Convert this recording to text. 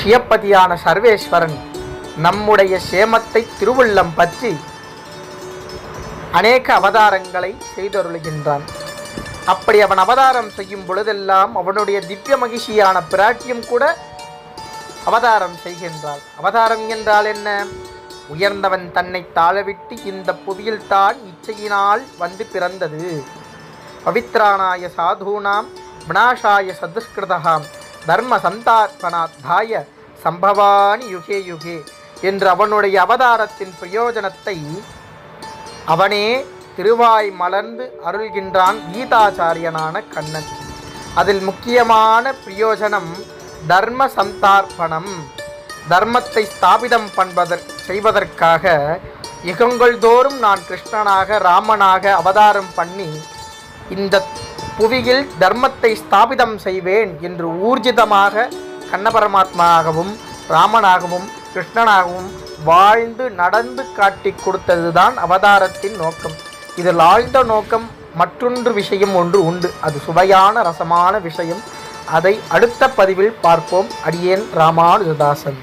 க்ஷியப்பதியான சர்வேஸ்வரன் நம்முடைய சேமத்தை திருவுள்ளம் பற்றி அநேக அவதாரங்களை செய்தருளுகின்றான். அப்படி அவன் அவதாரம் செய்யும் பொழுதெல்லாம் அவனுடைய திவ்ய மகிழ்ச்சியான பிராட்டியும் கூட அவதாரம் செய்கின்றாள். அவதாரம் என்றால் என்ன? உயர்ந்தவன் தன்னை தாழவிட்டு இந்த புவியில் தான் இச்சையினால் வந்து பிறந்தது. பவித்ரானாய சாதுனாம் வினாஷாய சதுஷ்கிருதகாம். தர்ம சந்தார்ப்பணாத்தாய சம்பவானி யுகே யுகே என்று அவனுடைய அவதாரத்தின் பிரயோஜனத்தை அவனே திருவாய் மலர்ந்து அருள்கின்றான் கீதாச்சாரியனான கண்ணன் அதில் முக்கியமான பிரயோஜனம் தர்ம சந்தார்ப்பணம். தர்மத்தை ஸ்தாபிதம் பண்பதற் செய்வதற்காக யுகங்கள் தோறும் நான் கிருஷ்ணனாக ராமனாக அவதாரம் பண்ணி இந்த புவியில் தர்மத்தை ஸ்தாபிதம் செய்வேன் என்று ஊர்ஜிதமாக கண்ணபரமாத்மாவாகவும் ராமனாகவும் கிருஷ்ணனாகவும் வாழ்ந்து நடந்து காட்டி கொடுத்ததுதான் அவதாரத்தின் நோக்கம். இதில் ஆழ்ந்த நோக்கம் மற்றொன்று விஷயம் ஒன்று உண்டு. அது சுவையான ரசமான விஷயம். அதை அடுத்த பதிவில் பார்ப்போம். அடியேன் ராமானுஜதாசன்.